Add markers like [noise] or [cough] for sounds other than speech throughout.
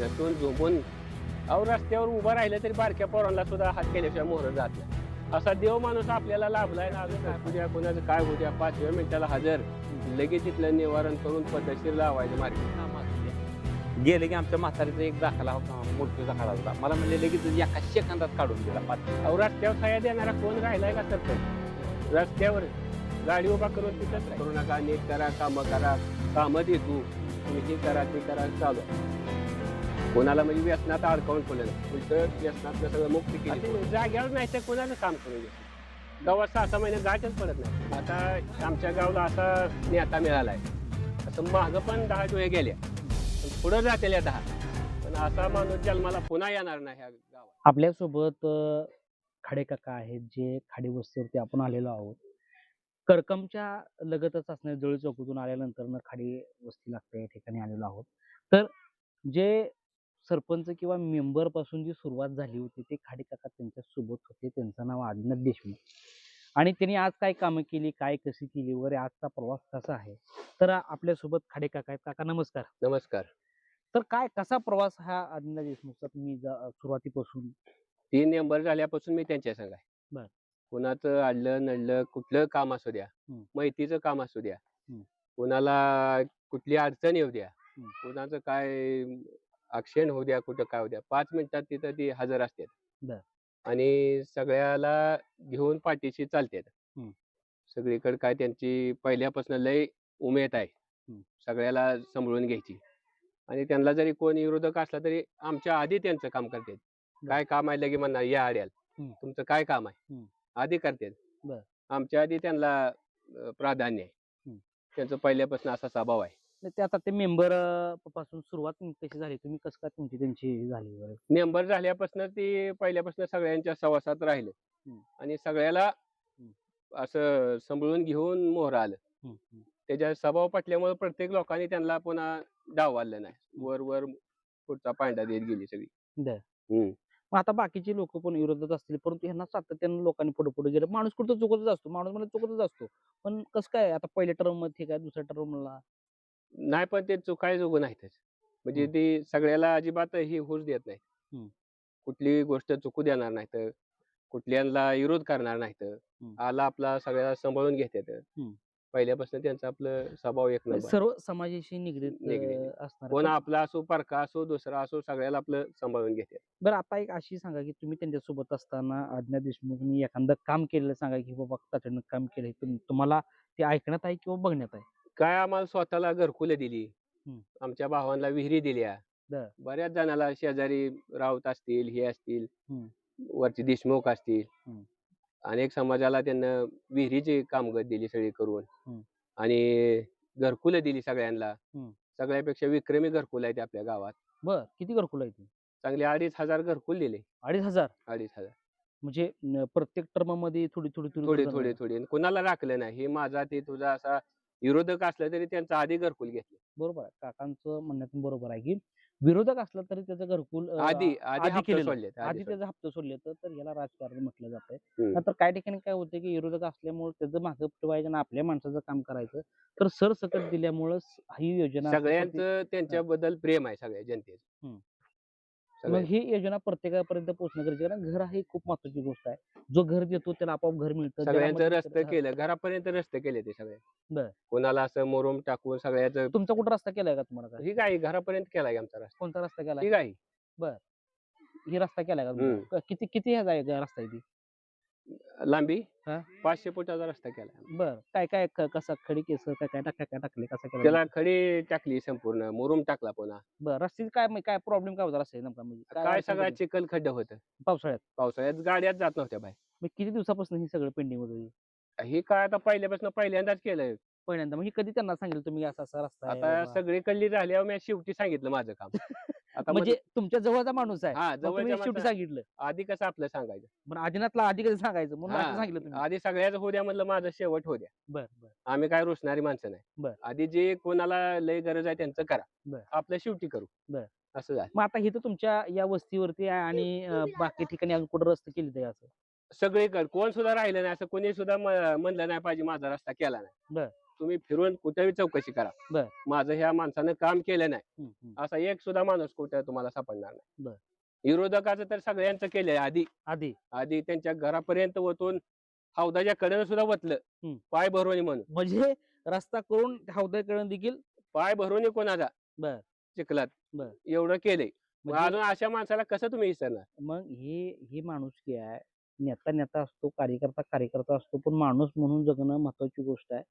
झटून झोपून अहो रस्त्यावर उभं राहिलं तरी बारक्या पोरांना सुद्धा हात केल्याशिवाय मोहर जात नाही. असा देव माणूस आपल्याला लाभलाय ना अजून काय उद्या कोणाचं काय उद्या पाचव्या मिनिटाला हजर. लगेच तिथलं निवारण करून पद्धतशीर लावायचं मार्ग. गेले की आमच्या म्हातारीचा एक दाखला होता मूर्ती दाखला होता. मला म्हणले लगेच एका सेकंदात काढून दिला पाच. अहो रस्त्यावर सह्या देणारा कोण राहिलाय का सरपंच? रस्त्यावर गाडी उभा करून तिथंच करू नका नीट करा कामं करा कामं दे तू. तुम्ही हे करा ते करा चालू. कोणाला म्हणजे व्यसनात अडकावून ठेवलं नाही उलट व्यसनात सगळं मुक्ती केली जाग्यावर नाही तर कोणाला काम करून घ्या गावात सहा सहा महिने गाठच पडत नाही. आता आमच्या गावाला असा नेता मिळालाय. असं मागं पण दहा डोळे गेल्या पण पुढं जातेल्या दहा. पण असा माणूस जन्माला पुन्हा येणार नाही ह्या गावात. आपल्यासोबत खाडे काका आहेत जे खाडी वस्तीवरती आपण आलेलो आहोत. करकमच्या लगतच असणाऱ्या जवळ चौकातून आल्यानंतर खाडी वस्ती लागते या ठिकाणी आलेलो आहोत. तर जे सरपंच किंवा मेंबरपासून जी सुरुवात झाली होती ते खाडे काका त्यांच्यासोबत होते. त्यांचं नाव आदिनाथ देशमुख. आणि त्यांनी आज काय कामं केली काय कशी केली वगैरे आजचा प्रवास कसा आहे? तर आपल्यासोबत खाडे काका आहेत. काका नमस्कार. नमस्कार. तर काय कसा प्रवास हा आदिनाथ देशमुखचा? तुम्ही ज- सुरुवातीपासून. तीन नंबर झाल्यापासून मी त्यांच्या संग आहे. बर. कुणाचं आडलं नडलं कुठलं काम असू द्या. हम्म. माहितीचं काम असू द्या. हम्म. कुणाला कुठली अडचण येऊ द्या. हम्म. कुणाचं काय अक्षण होऊ द्या कुठं काय होऊ द्या पाच मिनिटात तिथं ती हजर असतात बर. आणि सगळ्याला घेऊन पाठीशी चालतात हम्म. सगळीकडे काय त्यांची पहिल्यापासून लय उमेद आहे हम्म. सगळ्याला सांभाळून घ्यायची आणि त्यांना जरी कोण विरोधक असला तरी आमच्या आधी त्यांचं काम करतात काय काम आहे लगे म्हणणार या आड्याला हम्म. तुमचं काय काम आहे हम्म. आधी करतात बर. आमच्या आधी त्यांना अं, प्राधान्य आहे हम्म. त्यांचं पहिल्यापासून असा स्वभाव आहे ते आता ते मेंबरपासून सुरुवात कशी झाली? तुम्ही कसं काय तुमची त्यांची झाली नेंबर झाल्यापासून ती पहिल्यापासून सगळ्यांच्या सहवासात राहिले. हम्म. आणि सगळ्याला असं सांभाळून घेऊन मोहर आलं. हम्म, हम्म. त्याच्या स्वभाव पटल्यामुळे प्रत्येक लोकांनी त्यांना पुन्हा डावलं नाही. वर वर पुढचा पांडा देत गेली सगळी. बर. हम्म. मग आता बाकीचे लोक पण विरोधात असतील परंतु ह्यांना सातत्यानं लोकांनी पुढे पुढे गेलं. माणूस कुठं चुकतच असतो. माणूस म्हणजे चुकतच असतो. पण कसं काय आता पहिल्या टर्ममध्ये काय दुसऱ्या टर्मला नाही पण ते चुकाय जोग नाहीतच. म्हणजे. ते सगळ्याला अजिबात ही होश देत नाही. कुठली गोष्ट चुकू देणार नाहीत. कुठल्यांना विरोध करणार नाहीत. आला आपला सगळ्याला सांभाळून घेतात. पहिल्यापासून त्यांचा आपलं स्वभाव एक नंबर. सर्व समाजाशी निगडीत कोण आपला असो परका असो दुसरा असो सगळ्याला आपलं सांभाळून घेतात बरं आता एक अशी सांगा की तुम्ही त्यांच्यासोबत असताना आज्ञा देशमुखनी एखादं काम केलेलं सांगा की बाबा त्याच्यानं काम केलंय तुम- तुम्हाला ते ऐकण्यात आहे किंवा बघण्यात आहे? काय आम्हाला स्वतःला घरकुलं दिली. आमच्या भावांना विहिरी दिल्या. बऱ्याच जणाला शेजारी राऊत असतील हे असतील. वरचे देशमुख असतील. अनेक समाजाला त्यांना विहिरीची कामगत दिली सगळी करून. आणि घरकुलं दिली सगळ्यांना. सगळ्यापेक्षा विक्रमी घरकुल आहेत आपल्या गावात बर किती घरकुल आहे ती चांगले अडीच हजार घरकुल दिले अडीच हजार अडीच हजार म्हणजे प्रत्येक टर्ममध्ये थोडी थोडी थोडे थोडी थोडे कुणाला राखलं नाही हे माझा ते तुझा असा विरोधक असला तरी त्यांचा आधी घरकुल घेतलं बरोबर आहे काकांचं म्हणण्यातून बरोबर आहे की विरोधक असला तरी त्याचं घरकुल अं, आधी आधी आधी हप्ते केलेलं. सोडलेत आधी त्याचं हप्ते सोडले तर तर याला राजकारण म्हटलं जातंय हम्म. नंतर काही ठिकाणी काय होतं की विरोधक असल्यामुळे त्याचं मागं ठेवायचं आणि आपल्या माणसाचं काम करायचं तर सरसकट दिल्यामुळं ही योजना सगळ्यांचं त्यांच्याबद्दल प्रेम आहे सगळ्या जनतेचं हम्म. मग ही योजना प्रत्येकापर्यंत पोहोचणं गरजेचं. कारण घर ही खूप महत्वाची गोष्ट आहे. जो घर देतो त्याला आपोआप घर मिळतं. सगळ्यांचं रस्ते केलं घरापर्यंत रस्ते केले ते सगळे. बर. कोणाला असं मोरम टाकून सगळ्याचं तुमचा कुठं रस्ता केलाय का तुम्हाला काय? ही काय घरापर्यंत केलाय आमचा रस्ता. कोणता रस्ता केलाय? ही काय ही रस्ता केलाय का किती किती ह्याचा आहे रस्ता आहे ती? लांबी हा? पाचशे फुटाचा रस्ता केलाय बर. काय काय क- कसा खडी केस काय काय टाकल्या काय टाकले कसा केला त्याला खडी टाकली संपूर्ण. मुरुम टाकला पुन्हा. बर. रस्त्याची काय म्हणजे काय प्रॉब्लेम काय होता रस्त्याची नेमका? म्हणजे काय अडचण सगळा कधी? चिखल खड्ड होतं. पावसाळ्यात? पावसाळ्यात गाड्याच जात नव्हत्या बाय मग किती दिवसापासून ही सगळं पेंडिंग होतं हे? ही काय आता पहिल्यापासून पहिल्यांदाच केलंय. पहिल्यांदा. मग ही कधी त्यांना सांगितलं तुम्ही असा असा रस्ता आहे आता बाबा? सगळीकडली झाल्यावर मी शेवटी सांगितलं माझं काम. [laughs] आता म्हणजे तुमच्या जवळचा माणूस आहे. हा जवळच्या शेवटी माणसा- सांगितलं. आधी कसं आपलं सांगायचं? पण आदिनाथला आधी कधी सांगायचं? म्हणून हा, असं सांगितलं तुम्ही. आधी सगळ्याच होऊ द्या म्हणलं माझं शेवट होऊ द्या बर बर. आम्ही काय रुसणारी माणसं नाही. बर. आधी जे कोणाला लय गरज आहे त्यांचं करा. बर. आपलं शेवटी करू. बर. असं झालं. मग आता हे तर तुमच्या या वस्तीवरती आहे आणि अं, बाकी ठिकाणी अजून कुठं रस्ते केले ते असं? सगळीकडे. कोण सुद्धा राहिलं नाही. असं कोणी सुद्धा म- म्हणलं नाही पाहिजे. माझा रस्ता केला नाही. बर. तुम्ही फिरून कुठेही चौकशी करा. माझं ह्या माणसानं काम केलं नाही. असा एक सुद्धा माणूस कुठे तुम्हाला सापडणार नाही. विरोधकाचं तर सगळ्यांचं केलंय आधी आधी आधी त्यांच्या घरापर्यंत वतून हौदाच्या कडेनं सुद्धा वतलं. पाय भरवणी म्हणून म्हणजे रस्ता करून हौदाकडे देखील पाय भरवणी कोणाचा बर. चिखलात बर. एवढं केलंय म्हणजे अजून अशा माणसाला कसं तुम्ही विसरणार मग हे ही माणुसकी आहे नेता नेता असतो कार्यकर्ता कार्यकर्ता असतो पण माणूस म्हणून जगणं महत्वाची गोष्ट आहे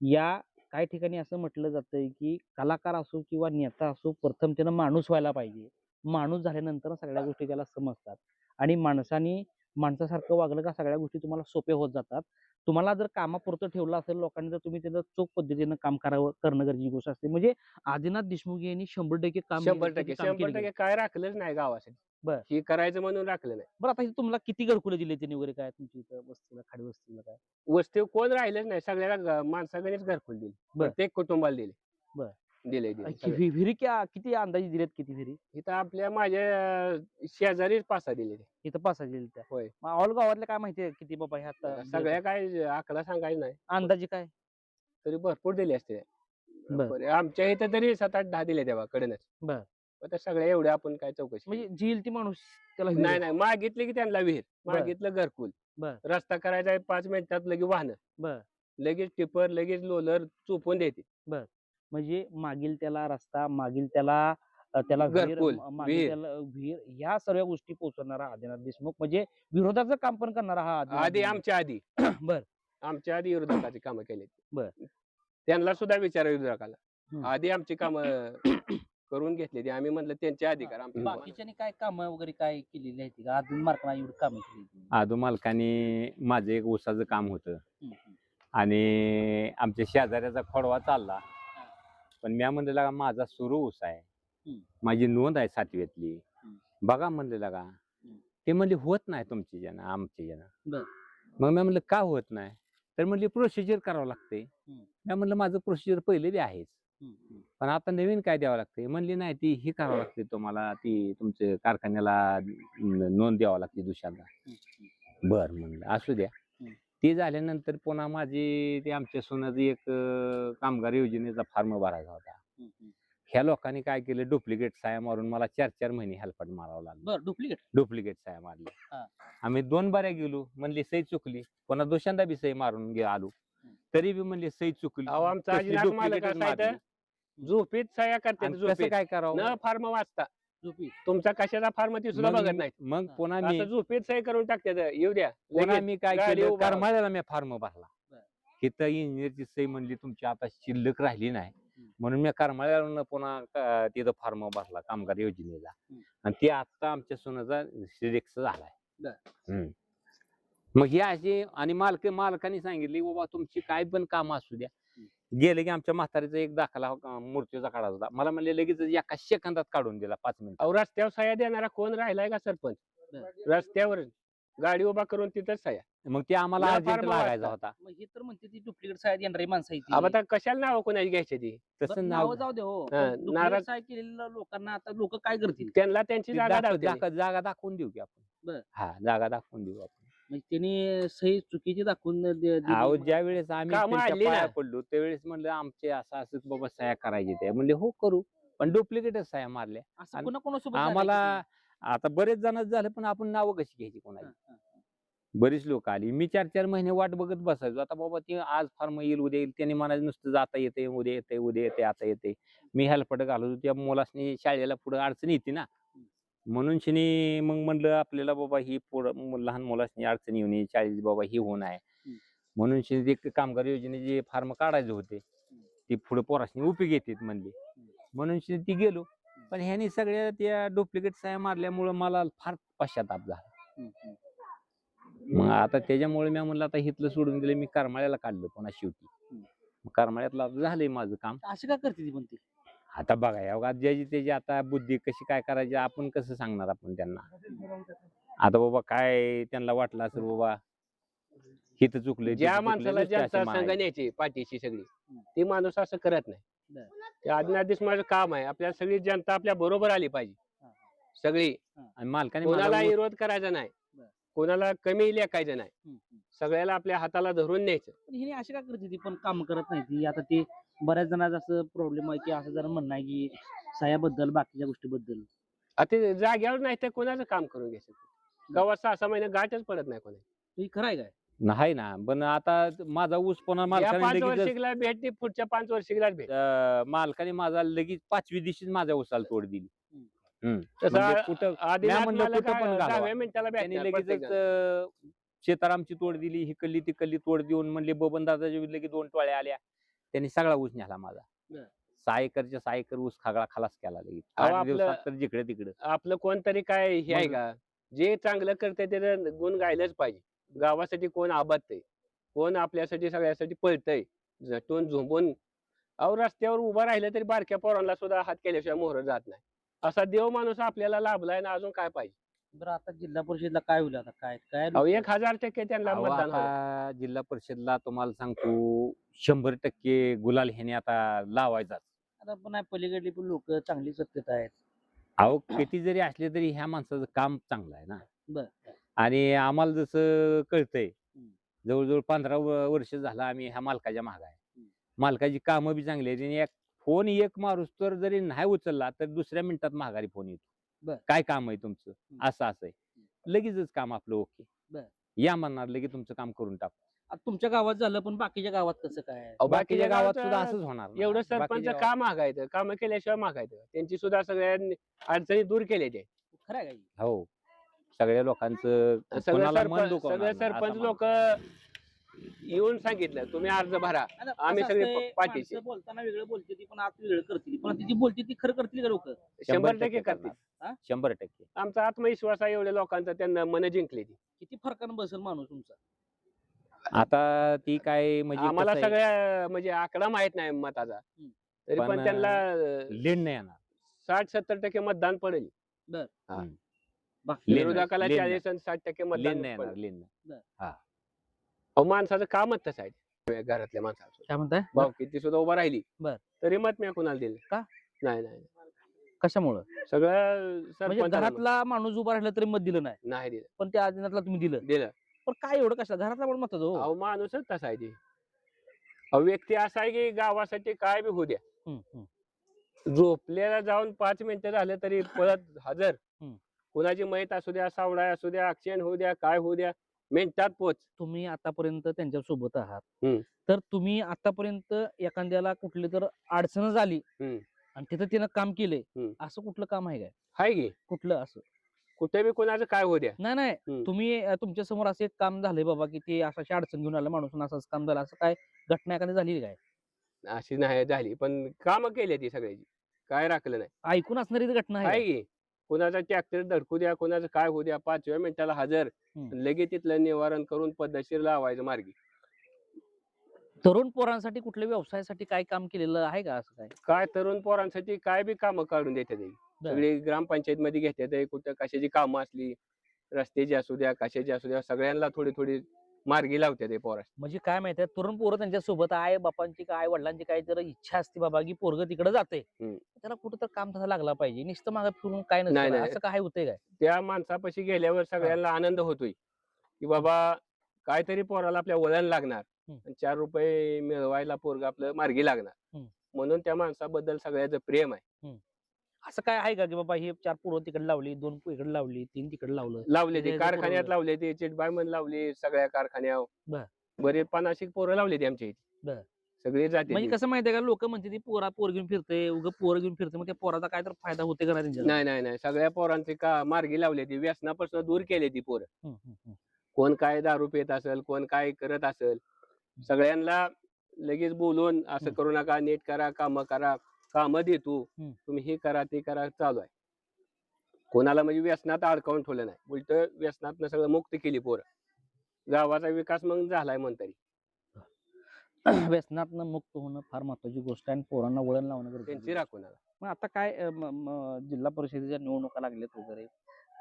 या काही ठिकाणी असं म्हटलं जातंय की कलाकार असो किंवा नेता असो प्रथम त्यानं माणूस व्हायला पाहिजे. माणूस झाल्यानंतर सगळ्या गोष्टी त्याला समजतात. आणि माणसाने माणसासारखं वागलं का सगळ्या गोष्टी तुम्हाला सोप्या होत जातात. तुम्हाला जर कामापुरतं ठेवलं असेल लोकांनी तर तुम्ही त्याचं चोख पद्धतीनं काम करावं करणं गरजेची गोष्ट असते. म्हणजे आदिनाथ देशमुख यांनी शंभर टक्के काम शंभर टक्के शंभर. टक्के. काय राखलंच नाही गावासाठी. बर. ही करायचं म्हणून राखलं नाही. बरं आता हे तुम्हाला किती घरकुले दिले त्यांनी वगैरे काय? तुमची इथं वस्तीला खाडी वस्तीला काय? वस्ती कोण राहिलंच नाही. सगळ्याला माणसागणीच घरकुल दिली. बर. प्रत्येक कुटुंबाला दिले. बर. दिले कि-. वि- विहिरी क्या किती अंदाजे दिलेत किती विहिरी इथं आपल्या माझ्या अं, शेजारीच पासा दिले ते. इथं पाच दिले त्या होय. मग ऑल गावातल्या काय माहिती आहे किती बाबा ह्यात अं, सगळ्या काय आकडा सांगायचं नाही अंदाजे काय तरी भरपूर दिले असते बर. बरं, आमच्या इथं तरी सात आठ दहा दिले तेव्हा कडनच बर. आता सगळ्या एवढ्या आपण काय चौकशी म्हणजे येईल ती माणूस त्याला नाही विहीर. नाही मागितले की त्यांना विहीर बर. मागितलं घरकुल बर. रस्ता करायचा आहे पाच मिनिटात लगेच वाहन बर लगेच टिपर लगेच लोलर चुपून देते म्हणजे मागील त्याला रस्ता मागील त्याला त्याला विहीर, ह्या सर्व गोष्टी पोहोचवणारा आदिनाथ देशमुख म्हणजे विरोधाचं काम पण करणारा हा आधी. आमच्या आधी. [clears throat] बर. आमच्या आधी विरोधकाची कामं केली बर. त्यांना सुद्धा विचारा विरोधकाला. आधी आमची कामं करून घेतली ती आम्ही म्हणलं त्यांचे अधिकार आमचे बाकीच्यानी काय काम वगैरे काय केलेली आहेत? का अजून मार्कना एवढी कामं केली आदू मालकाने माझं एक ऊसाचं काम होतं. आणि आमच्या शेजाऱ्याचा खोडवा चालला. पण मी म्हणलेला का माझा सुरू ऊस आहे. माझी नोंद आहे सातव्यातली हम्म. बघा म्हणलेला का ते म्हणले होत नाही तुमची जण आमची जण. मग मी म्हणलं का होत नाही? तर म्हणले प्रोसिजर करावं लागते. मी म्हणलं माझं प्रोसिजर पहिले बी आहेच. पण आता नवीन काय द्यावं लागते? म्हणली नाही ती ही करावं लागते तुम्हाला ती तुमच्या कारखान्याला नोंद द्यावं लागते दुसऱ्यांदा. बर म्हणलं असू द्या. ते झाल्यानंतर पुन्हा माझी ते आमच्या सोनाचं एक कामगार योजनेचा फॉर्म भरायचा होता. ह्या लोकांनी काय केलं डुप्लिकेट साया मारून मला चार चार महिने हेल्पट मारावं लागलं. बर डुप्लिकेट? डुप्लिकेट साया मारली. हा. आम्ही दोन बाऱ्या गेलो म्हणली सही चुकली पुन्हा दुसऱ्यांदा बी सही मारून आलो. तरी बी म्हणली सही चुकली आमचा. झोपीत सह्या करते काय करावं? न फार्म वाचता. तुमचा कशाचा फार्म ती सुद्धा बघत नाही मग. पुन्हा मी असं झोपीत सही करून टाकते येऊ द्या पुन्हा. मी काय केलं. करमाळ्याला मी फॉर्म भरला. इथं इंजिनियरची सही म्हणली तुमची आता शिल्लक राहिली नाही. म्हणून मी करमाळ्याला पुन्हा क- तिथं फॉर्म भरला कामगार योजनेचा हम्म. आणि ते आता आमच्या सोनाचा सिलेक्स झालाय. मग हे असे आणि मालक मालकाने सांगितले बाबा तुमची काय पण काम असू द्या गेले की आमच्या म्हातारीचा एक दाखला मूर्तीचा काढायचा होता. मला म्हणले लगेच एका सेकंदात काढून दिला पाच मिनिट अहो रस्त्यावर सह्या देणारा कोण राहिलाय का सरपंच? रस्त्यावर गाडी उभा करून तिथंच सह्या. मग ते आम्हाला अर्जंट लागायचा. होता. मग हे तर म्हणते ती डुप्लिकेट साहेब येणारी माणसं आहे ती. अब आता कशाला नाव कोणाची घ्यायची ती? तसं नाव नावं जाऊ दे हो. हा, पण नाराज- duplicate साहेब केलेल्या लोकांना आता लोक काय करतील? त्यांना त्यांची जागा दाखवते जागा दाखवून देऊ की आपण. बरं. हा जागा दाखवून देऊ आपण. म्हणजे त्यांनी सही चुकीची दाखवून दे- दिली. अहो ज्या वेळेस आम्ही कामं त्यांच्या आली ना. पाया पडलो त्यावेळेस म्हणलं आमचे असं असं बाबा सह्या करायची ते. म्हणले हो करू. पण डुप्लिकेटच सह्या मारल्या. असं आणि आम्हाला? आता बरेच जण झालं पण आपण नावं कशी घ्यायची कोणाची? हा. बरीच लोक आली. मी चार चार महिने वाट बघत बसायचो. आता बाबा ते आज फार्म येईल उद्या येईल. त्यांनी म्हणायचं नुसतं जाता येते उद्या येते उद्या येते आता येते मी हेल्पट घालतो त्या मुलासनी शाळेला पुढे अडचण येते ना. म्हणून शिनी मग म्हणलं आपल्याला बाबा ही पुढं मु- लहान मुलासनी अडचण येऊ नये शाळेत बाबा ही होऊन आहे. म्हणून शिनी ते कामगार योजनेचे फार्म काढायचे होते. ती पुढे पोरासनी उपयोगी येतात म्हणली. म्हणून शिनी ती गेलो. पण ह्यानी सगळ्या त्या डुप्लिकेट साया मारल्यामुळं मला फार पश्चाताप झाला. मग आता त्याच्यामुळे मी म्हणलं आता हिथलं सोडून दिलं मी करमाळ्याला काढलं पुन्हा शेवटी करमाळ्यातलं झालंय माझं काम. अशी काय करते ती पण ती? आता बघा या ज्याची त्याची आता बुद्धी कशी काय करायची आपण कसं सांगणार आपण त्यांना? आता बाबा काय त्यांना वाटलं असेल बाबा हिथं चुकलं ज्या माणसाला जनता संघ न्यायची पाठीशी सगळी ती माणूस असं करत नाही. ते माझं काम आहे आपल्या सगळी जनता आपल्या बरोबर आली पाहिजे. हा. सगळी. आणि मालकाने कोणाला विरोध करायचा नाही. कोणाला कमी लेखायचं नाही. सगळ्याला आपल्या हाताला धरून न्यायचं. अशी का करते ती पण काम करत नाही ती? आता ते बऱ्याच जणांचं असं प्रॉब्लेम आहे की असं जरा म्हणणं आहे की सायाबद्दल बाकीच्या गोष्टीबद्दल आता ते जाग्यावर नाही तर कोणाचं काम करून घ्यायचं गावात सहा सहा महिने गाठच पडत नाही कोणा हे खरं आहे काय नाही ना पण आता माझा ऊस पुन्हा या मालकाने पाच लगेच वर्षिकला भेटते पुढच्या पाच वर्षिकला भेट अं, मालकाने माझा लगेच पाचवी दिवशीच माझ्या ऊसाला तोड दिली हम्म. हम्म. तसं म्हणजे कुठं आधी म्या नाथ म्हणलं मालक कुठं पण आहे, घालवा. दहाव्या मिनिटाला त्यांनी भेटणार लगेचच प्रत्येक जण. अं, शेतारामची तोड दिली ही कल्ली ती कल्ली तोड देऊन म्हणले बबन दादाच्या लगेच दोन टोळ्या आल्या त्यांनी सगळा ऊस न्याला माझा. बर. सहा एकरच्या सहा एकर ऊस खागळा खलास केला लगेच. आठ आपलं- दिवसात तर जिकडे तिकडे. आपलं कोणतरी काय हे आहे का? जे चांगलं करते त्याचं गुण गायलाच पाहिजे. गावासाठी कोण आबादतंय कोण आपल्यासाठी सगळ्यासाठी पळतय? झटून झुंबून. अहो रस्त्यावर उभं राहिलं तरी बारक्या पोरांना सुद्धा हात केल्याशिवाय मोहर जात नाही. असा देव माणूस आपल्याला लाभलाय ना अजून काय पाहिजे? बरं आता जिल्हा परिषदला काय होईल आता काय काय अहो एक हजार टक्के त्यांना अहो, मतदान हवं. आता जिल्हा परिषदला तुम्हाला सांगतो शंभर टक्के गुलाल ह्याने आता लावायचा आता पण पलीकडली पण लोक चांगली सत्तेत आहेत अहो किती जरी असले तरी ह्या माणसाचं काम चांगलं आहे ना बर. आणि आम्हाला जसं कळतंय. जवळजवळ पंधरा वर्ष झालं आम्ही ह्या मालकाच्या माग आहे हम्म. मालकाची कामं बी चांगली आहेत आणि एक फोन एक माणूस तर जरी नाही उचलला तर दुसऱ्या मिनिटात माघारी फोन बर. काय काम आहे तुमचं हम्म. असं असं आहे लगेचच काम आपलं ओके बर. या म्हणणार लगेच तुमचं काम करून टाकू आता तुमच्या गावात झालं पण बाकीच्या गावात कसं काय अहो, बाकीच्या गावात गावात, सुद्धा असंच होणार ना. एवढं सरपंच का मागायचं काम केल्याशिवाय मागायचं त्यांची सुद्धा सगळ्यांनी अडचणी दूर केल्या ते खरं आहे का हे? हो सगळ्या लोकांचं सगळं कोणाला मन सरपंच दुखवणार सगळे नाही, असा सरपंच. लोक येऊन सांगितलं तुम्ही अर्ज भरा. आम्ही सगळे पाठीशी. बोलताना वेगळं बोलते ती पण आत वेगळं करतील पण ती जी बोलते ती खरं करतील का लोक? शंभर टक्के करतील करणार. शंभर टक्के. आमचा आत्मविश्वास आहे एवढ्या लोकांचा त्यांना मन जिंकले ती. किती फरकानं बसेल माणूस तुमचा? आता ती काय म्हणजे आम्हाला सगळ्या म्हणजे आकडा माहीत नाही मताचा. तरी पण, त्यांना लेण नाही येणार. साठ सत्तर टक्के मतदान पडेल. विरोधकाला चाळीस आणि साठ टक्के मतदान नाही येणार. अहो, माणसाचं कामच तसं आहे. घरातल्या माणसाचं. काय म्हणताय? भाऊ किती सुद्धा उभा राहिली बर. तरी मत मी कुणाला दिलं? का? नाही नाही कशामुळं? सगळं म्हणजे सरपंचाला मत- घरातला माणूस उभा राहिला तरी मत दिलं नाही. नाही दिलं. पण त्या आदिनाथला तुम्ही दिलं. दिलं. पण काय एवढं कशाला? घरातला पण मत हो. अहो माणूसच तसा आहे ती. अहो व्यक्ती असा आहे की गावासाठी काय बी होऊ द्या. हम्म, हम्म. झोपलेला जाऊन पाच मिनिटं झालं तरी पळत हजर. हम्म. कुणाची मैत असू द्या सावळा असू द्या ऍक्सिडेंट होऊ द्या काय होऊ द्या मिनिटात पोच. तुम्ही आतापर्यंत त्यांच्यासोबत आहात. हम्म. तर तुम्ही आतापर्यंत एखाद्याला कुठली तर अडचण झाली हम्म. आणि तिथं तिनं काम केलंय हम्म. असं कुठलं काम आहे काय? हाय की. कुठलं असं? कुठे बी कुणाचं काय होऊ द्या. नाही नाही. तुम्ही अं, तुमच्यासमोर असं एक काम झालंय बाबा की ते असं अशी अडचण घेऊन आलं माणूस आणि असंच काम झालं असं काय घटना एखादी झाली काय? अशी नाही झाली. पण काम केली ती सगळ्याची. काय राखलं नाही. ऐकून असणारी ती घटना आहे का? की. कुणाचा ट्रॅक्टर धडकू द्या कुणाचं काय होऊ द्या पाचव्या मिनिटाला हजर. लगेच तिथलं निवारण करून पद्धतशीर लावायचं मार्गी तरुण पोरांसाठी कुठल्या व्यवसायासाठी काय काम केलेलं आहे का असं काय काय तरुण पोरांसाठी काय बी कामं काढून देतात हे. सगळी ग्रामपंचायत मध्ये घेतात हे. कुठं कशाची कामं असली रस्त्याची असू द्या कशाची असू द्या सगळ्यांना थोडी थोडी मार्गी लावतात हे पोरा म्हणजे काय माहितीये तरुण पोरं त्यांच्यासोबत आई बापांची काय वडिलांची काय जर इच्छा असते बाबा की पोरग तिकडे जाते हम्म. त्याला कुठं तर काम तसं लागला पाहिजे नुसतं मागे फिरून काय नाही, नसतं ना. नाही. असं काय होतंय काय त्या माणसापाशी गेल्यावर सगळ्यांना आनंद होतोय की बाबा काहीतरी पोराला आपल्या वळण लागणार हम्म. आणि चार रुपये मिळवायला पोरग आपलं मार्गी लागणार हम्म. म्हणून त्या माणसाबद्दल सगळ्याचं प्रेम आहे असं काय आहे का की बाबा हे चार पोरं तिकडे लावली दोन इकडे लावली तीन तिकडे लावलं? लावले ते ते जे कारखान्यात लावले ते चिटबायमध्ये लावली सगळ्या कारखान्यावर. बर. पन्नाशी पोरं लावले ते आमच्या इथे. सगळे जाते म्हणजे कसं माहितीये का लोक म्हणते ती पोरा पोर घेऊन फिरते उग पोर घेऊन फिरते मग त्या पोराचा काय तर फायदा होते का नाही नाही नाही नाही. सगळ्या पोरांचे का मार्गी लावले ती व्यसनापासून दूर केले ती पोरं. कोण काय दारू पित असेल कोण काय करत असेल सगळ्यांना लगेच बोलून असं. करू नका नीट करा काम करा. काम देतो. तुम्ही हे करा ते करा चालू आहे. कोणाला म्हणजे व्यसनात अडकावून ठेवलं नाही. उलट व्यसनात सगळं मुक्त केली पोरं. गावाचा विकास मग झालाय म्हणतरी [coughs] व्यसनातनं मुक्त होणं फार महत्वाची गोष्ट आहे आणि पोरांना वळण लावणं गरजेचं त्यांची आला मग आता काय जिल्हा परिषदेच्या निवडणुका लागल्यात वगैरे.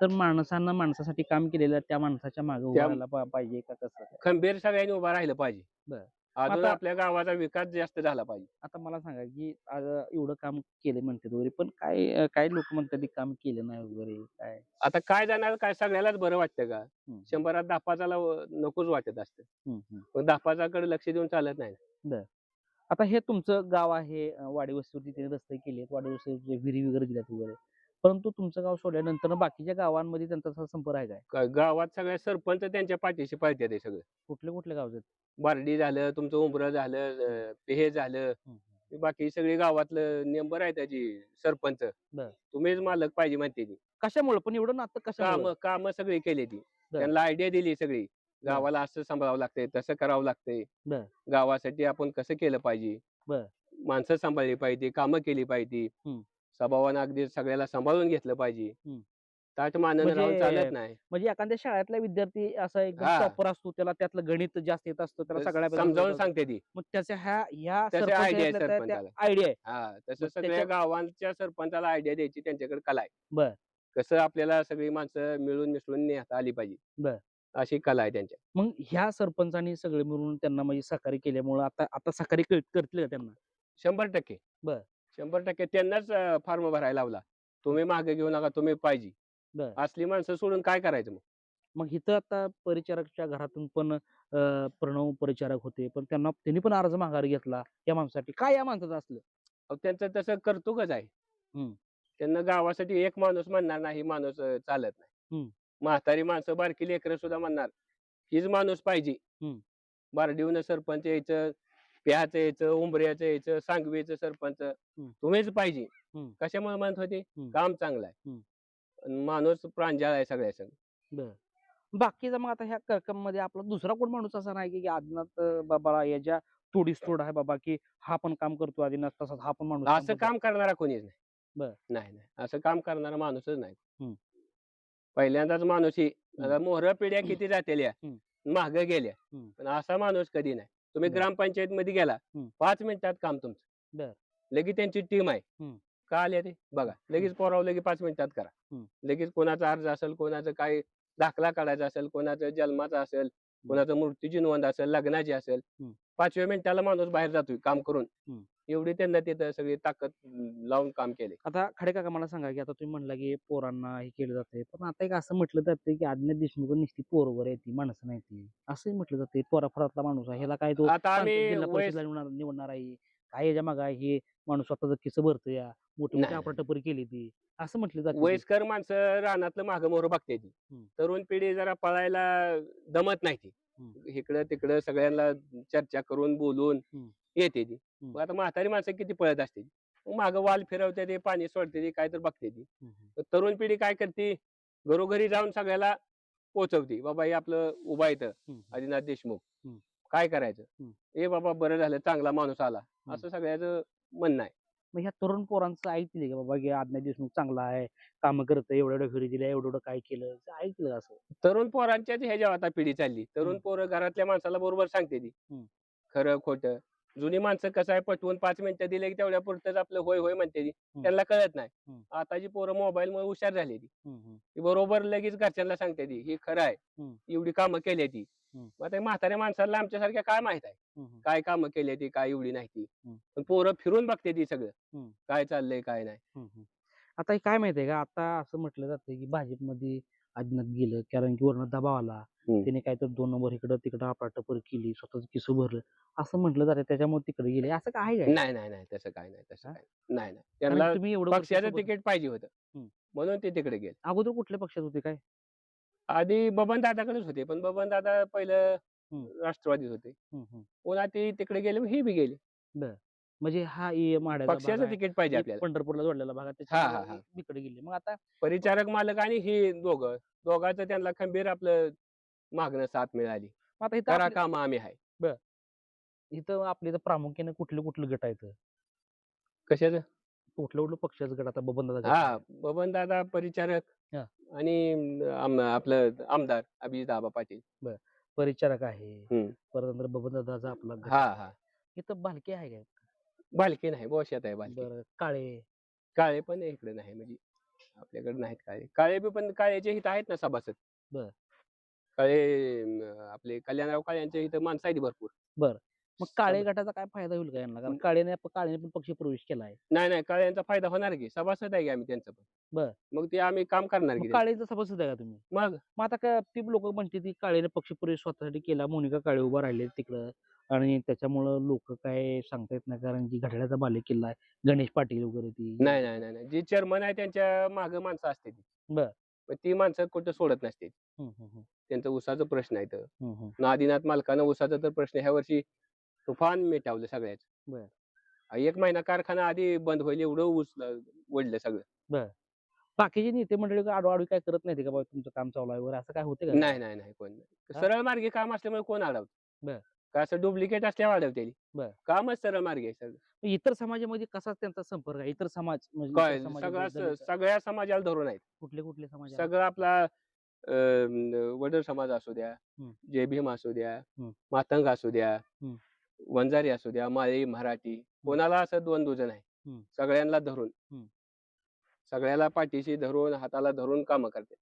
तर माणसानं माणसासाठी काम केलेलं त्या माणसाच्या मागे उभं त्या- राहायला पा- पाहिजे का कसं? खंबीर सगळ्यांनी उभा राहिलं पाहिजे. बर. अजून आता- आपल्या गावाचा विकास जास्त झाला पाहिजे. आता मला सांगा की आज एवढं काम केले म्हणतात वगैरे पण काय अं, काही लोक म्हणतात की काम केलं नाही वगैरे काय? आता काय जाणार काय सगळ्यालाच बरं वाटतं का? हम्म, शंभरात दहा पाचाला व- नकोच वाटत असतं. हम्म, हम्म. पण दहा पाचाकडे लक्ष देऊन चालत नाही. आता हे तुमचं गाव आहे अं, वाडी वस्तीवरती त्यांनी रस्ते केलेत वाडी वस्तीवरती विहिरी वगैरे दिल्यात वगैरे. परंतु तुमचं गाव सोडल्यानंतर बाकीच्या गावांमध्ये त्यांचा असा संपर्क आहे काय? गावात सगळ्या सरपंच त्यांच्या पाठीशी पळतात हे सगळं. कुठले कुठले गाव आहेत बारडी झालं तुमचं उंबर झालं पेहे झालं. हे बाकी सगळी गावातलं नेंबर आहे त्याची सरपंच. तुम्हीच मालक पाहिजे म्हणते ती. कशामुळे? पण एवढं काम कशामुळे? काम सगळी केली ती. त्यांना आयडिया दिली सगळी. गावाला असं सांभाळावं लागतंय तसं करावं लागतंय. गावासाठी आपण कसं केलं पाहिजे. माणसं सांभाळली पाहिजे कामं केली पाहिजे. स्वभावानं अगदी सगळ्याला सांभाळून घेतलं पाहिजे. ताट मानानं राहून म्हणजे चालत नाही. म्हणजे एखाद्या शाळेतला विद्यार्थी असा हा. टॉपर असतो त्याला त्यातलं गणित जास्त येत असतं त्याला सगळ्या समजावून सांगते ती. मग त्याच्या ह्या ह्या तसे idea आहे सरपंचाला. आयडिया आहे. हा तसं मग सगळ्या त्याच्या- गावांच्या सरपंचाला आयडिया द्यायची त्यांच्याकडे कला आहे. बर. कसं आपल्याला सगळी माणसं मिळून मिसळून नेता आली पाहिजे. बर. अशी कला आहे त्यांच्या. मग ह्या सरपंचांनी सगळे मिळून त्यांना म्हणजे सहकार्य केल्यामुळे आता आता सहकार्य कर- करतील का त्यांना? शंभर टक्के. बर. शंभर टक्के त्यांनाच फॉर्म भरायला लावला. तुम्ही मागे घेऊ नका तुम्ही पाहिजे. बर. असली माणसं सोडून काय करायचं मग मग इथं आता परिचारकच्या घरातून पण अं, प्रणव परिचारक होते पण त्यांना त्यांनी पण अर्ज माघारी घेतला या माणसासाठी काय या माणसाचं असलं अहो, त्यांचं तसं कर्तुकच आहे हम्म. त्यांना गावासाठी एक माणूस म्हणणार नाही माणूस अं, चालत नाही. म्हातारी माणसं बारकी लेकरं सुद्धा म्हणणार हीच माणूस पाहिजे हम्म. बारडीहून सरपंच यायचं प्याचं यायचं उंबऱ्याचं यायचं सांगवीचं सरपंच तुम्हीच पाहिजे हम्म. कशामुळे म्हणत होते हम्म. काम चांगलं आहे हम्म. माणूस प्रांजळ आहे सगळ्या संग बर बाकीचा मग आता ह्या करकममध्ये आपला दुसरा कोण माणूस असा नाही की- की आदिनाथ अं, बाबा याच्या तोडीस तोड आहे बाबा की हा पण काम करतो आदिनाथ तसाच हा पण माणूस असं करतो. काम करणारा कोणीच नाही बर. नाही नाही असं काम करणारा माणूसच नाही. पहिल्यांदाच माणूस ही हम्म. आता मोहर पिढ्या किती जातेल्या. माग गेल्या हम्म. पण असा माणूस कधी नाही तुम्ही बर. ग्रामपंचायत मध्ये गेला हम्म. पाच मिनिटात काम तुमचं बर. लगेच त्यांची टीम आहे हम्म. का आले ते? बघा लगेच पोराव लगेच पाच मिनिटात करा. लगेच कोणाचा अर्ज असेल कोणाचं काय दाखला काढायचा असेल कोणाचं जन्माचा असेल कोणाचं मृत्यूची नोंद असेल लग्नाची असेल. पाचव्या मिनिटाला माणूस बाहेर जातोय काम करून. एवढी त्यांना तिथं सगळी ताकद लावून काम केले आता खडे काका मला सांगा की आता तुम्ही म्हणला की पोरांना हे केलं जाते पण आता एक असं म्हटलं जाते की आज्ञा देशमुख नुसती पोरवर येते माणसं नाही ती. असंही म्हटलं जाते पोराफरातला माणूस आहे ह्याला काय तो आता आम्ही निवडणार आहे काय याच्या मागा हे? माणूस स्वतःच किस भरतो या मोठी मोठी नाही. केली ती. असं म्हटलं जातं वयस्कर माणसं रानातलं माग मोर बघते ती. हम्म. तरुण पिढी जरा पळायला दमत नाही ती. इकडं तिकडं सगळ्यांना चर्चा करून बोलून हम्म. येते ती. मग आता म्हातारी माणसं किती पळत असते मग वाल फिरवते ते पाणी सोडते ती काय तर बघते ती. तर तरुण पिढी काय करते? घरोघरी जाऊन सगळ्याला पोचवते. बाबा हे आपलं उभा येतं आदिनाथ देशमुख. हम्म. काय करायचं? हम्म. ए बाबा बरं झालं चांगला माणूस आला. असं सगळ्याचं म्हणणं आहे. मग ह्या तरुण पोरांचं ऐकतील की बाबा की आज्ञा देशमुख चांगला आहे काम करतं एवढं एवढं घरी दिल्या एवढं एवढं काय केलं? ऐकलं असं? तरुण पोरांच्याच ह्याच्या आता पिढी चालली. तरुण. पोरं घरातल्या माणसाला बरोबर सांगते ती. हम्म. खरं खोटं. जुनी माणसं कसं आहे पटवून पाच मिनिटं दिले की तेवढ्या पुरतच आपलं होय होय म्हणते त्यांना कळत नाही. आताची पोरं मोबाईल मुळे हुशार झाली ती बरोबर लगेच घरच्यांना सांगते ती ही खरं आहे. एवढी कामं केली ती. मग म्हाताऱ्या माणसाला आमच्यासारख्या काय माहीत आहे. काय कामं केली ती काय एवढी नाही ती. पण पोरं फिरून बघते ती सगळं. काय चाललंय काय नाही. आता काय माहितीये का आता असं म्हटलं जातं की भाजपमध्ये आदिनाथ गेलं कारण की वर्ण दबाव आला. त्याने काय तर दोन नंबर इकडं तिकडं आपटाटपर केली स्वतःच किस भरलं. असं म्हटलं जातं त्याच्यामुळे तिकडे गेले. असं काय नाही नाही नाही. तसं काय नाही तसं? काय नाही. नाही त्यांना तुम्ही एवढं पक्षाचं तिकीट पाहिजे होतं. हम्म. म्हणून ते तिकडे गेले. अगोदर कुठल्या पक्षात होते काय? आधी बबन दादाकडेच होते पण बबन दादा पहिलं हम्म. राष्ट्रवादीत होते. हम्म, हम्म. पुन्हा ते तिकडे गेले हे बी गेले. म्हणजे हा माढ्याचा भाग पक्षाचं आहे, तिकीट पाहिजे आपल्याला. पंढरपूरला जोडलेला भाग आहे, हा, हा, हा. तिकडे गेले. मग आता परिचारक मालक आणि ही दोघं. दोघांचं त्यांना खंबीर आपलं मागणं साथ मिळाली. आता इथं करा काम आम्ही आहे इथं आपल्या इथं प्रामुख्याने कुठले कुठले गट आहेत कशाचं? कुठलं कुठलं पक्षाचं गट आता? बबन दादा हा बबन दादा परिचारक हा. आणि आम- आपलं आमदार अभिजित आबा पाटील परिचारक आहे. हम्म. परत नंतर बबन दादाचा आपला गट. हा. हा. इथं बालके आहे काय? बालकी नाही बोशात आहे बालकी बरं काळे. काळे पण इकडे नाही म्हणजे आपल्याकडे नाहीत काळे. काळे बी पण काळेचे इथं आहेत ना सभासद. बर. काळे आपले कल्याणराव काळे यांच्या इथं माणसं आहेत भरपूर. मग काळे गटाचा काय फायदा होईल का यांना? कारण काळेने काळेने पण पक्ष प्रवेश केला आहे. नाही नाही. काळ्यांचा फायदा होणार की. सभासद आहे की आम्ही त्यांचं पण. बर. मग ते आम्ही काम करणार की मग. काळेचा सभासद आहे का तुम्ही? मग? मग आता काय ती लोक म्हणते ती काळेने पक्ष प्रवेश स्वतःसाठी केला. मोनिका काळे उभा राहिले तिकडं. आणि त्याच्यामुळं लोक काय सांगता येत नाही कारण की घड्याळाचा बाले किल्ला आहे गणेश पाटील वगैरे ती. नाही नाही नाही नाही. जी चेअरमन आहे त्यांच्या माग माणसं असते ती. बर. ती माणसं कुठं सोडत नसते. त्यांचं उसाचा प्रश्न आहे तर. नादिनाथ मालकानं उसाचा तर प्रश्न ह्या वर्षी तुफान मिटावलं सगळ्याच. एक महिना कारखाना आधी बंद होईल एवढं ऊस वडलं सगळं. बाकीचे नेते मंडळी आडवाडी काय करत नाही का तुमचं काम चालू आहे वगैरे? असं काय होते का? नाही नाही नाही कोण नाही? सरळ मार्गी काम असल्यामुळे कोण अडवत. का असं डुप्लिकेट असल्यावर अडवते बर. कामच सरळ मार्गी आहे सगळं. इतर समाजामध्ये कसाच त्यांचा संपर्क आहे? इतर समाज म्हणजे इतर काय समाजामध्ये सगळं दलित- सगळ्या समाजाला धरून आहेत कुठले कुठले समाज? सगळं आपला अं, वडर समाज असू द्या हम्म. जय भीम असू द्या हम्म. मातंग असू द्या हम्म. वंजारी असू द्या माळी मराठी कोणाला असं दोन दुजन आहे हम्म. सगळ्यांना धरून हम्म. सगळ्याला पाठीशी धरून हाताला धरून काम करते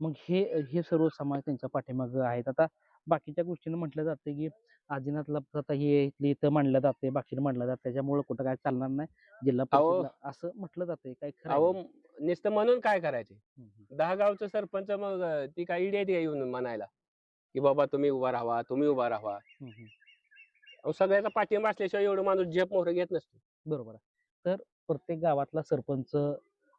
मग हे हे सर्व समाज त्यांच्या पाठीमागं आहेत आता बाकीच्या गोष्टीनं म्हटलं जातं की आदिनाथला आता हे इथले इथं मांडलं जाते बाकीनं मांडलं जातं त्याच्यामुळे कुठं काय चालणार नाही जिल्हा अहो. परिषदला असं म्हटलं जातंय काय खरं अहो? नुसतं म्हणून काय करायचे हम्म, हम्म. दहा गावचं सरपंच मग अं, ती काय इडी आहे येऊन म्हणायला की बाबा तुम्ही उभा राहा तुम्ही उभा राहा हम्म, हम्म. अहो, सगळ्याचा पाठिंबा असल्याशिवाय एवढं माणूस झेप मोहर घेत नसतो बरोबर आहे तर प्रत्येक गावातला सरपंच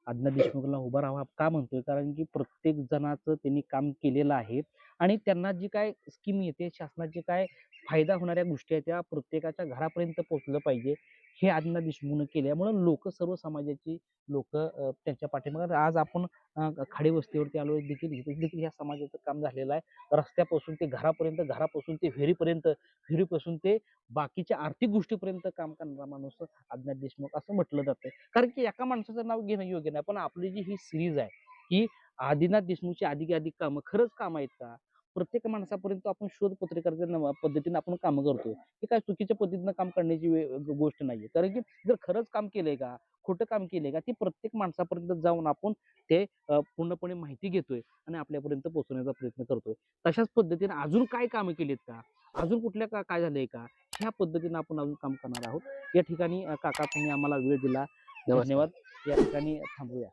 आज्ञा देशमुखला उभा राहावा का म्हणतोय कारण की प्रत्येक जणाचं त्यांनी काम केलेलं आहे आणि त्यांना जी काय स्कीम येते शासनाची काय फायदा होणाऱ्या गोष्टी आहेत त्या प्रत्येकाच्या घरापर्यंत पोहोचलं पाहिजे हे आज्ञा देशमुखनं केल्यामुळे लोक सर्व समाजाची लोक त्यांच्या पाठीमागे आज आपण खाडी वस्तीवरती आलो देखील देखील ह्या समाजाचं काम झालेलं आहे. रस्त्यापासून ते घरापर्यंत घरापासून ते विहिरीपर्यंत विहिरीपासून ते बाकीच्या आर्थिक गोष्टीपर्यंत काम करणारा माणूस अज्ञात देशमुख असं म्हटलं जातं. कारण की एका माणसाचं नाव घेणं योग्य नाही. पण आपली जी ही सिरीज आहे की आदिनाथ देशमुखची अधिक अधिक कामं खरंच काम आहेत का? प्रत्येक माणसापर्यंत आपण शोध पत्रकाराच्या नव- पद्धतीने आपण कामं करतो हे काय चुकीच्या पद्धतीनं काम करण्याची गोष्ट नाहीये. कारण की जर खरंच काम केलंय का खोटं काम केलंय का ती प्रत्येक माणसापर्यंत जाऊन आपण ते पूर्णपणे माहिती घेतोय आणि आपल्यापर्यंत पोहोचवण्याचा प्रयत्न करतोय. तशाच पद्धतीने अजून काय कामं केलीत का? अजून कुठल्या का काय झालंय का? ह्या पद्धतीने आपण अजून काम करणार आहोत. या ठिकाणी काका तुम्ही आम्हाला वेळ दिला. धन्यवाद. या ठिकाणी थांबूया.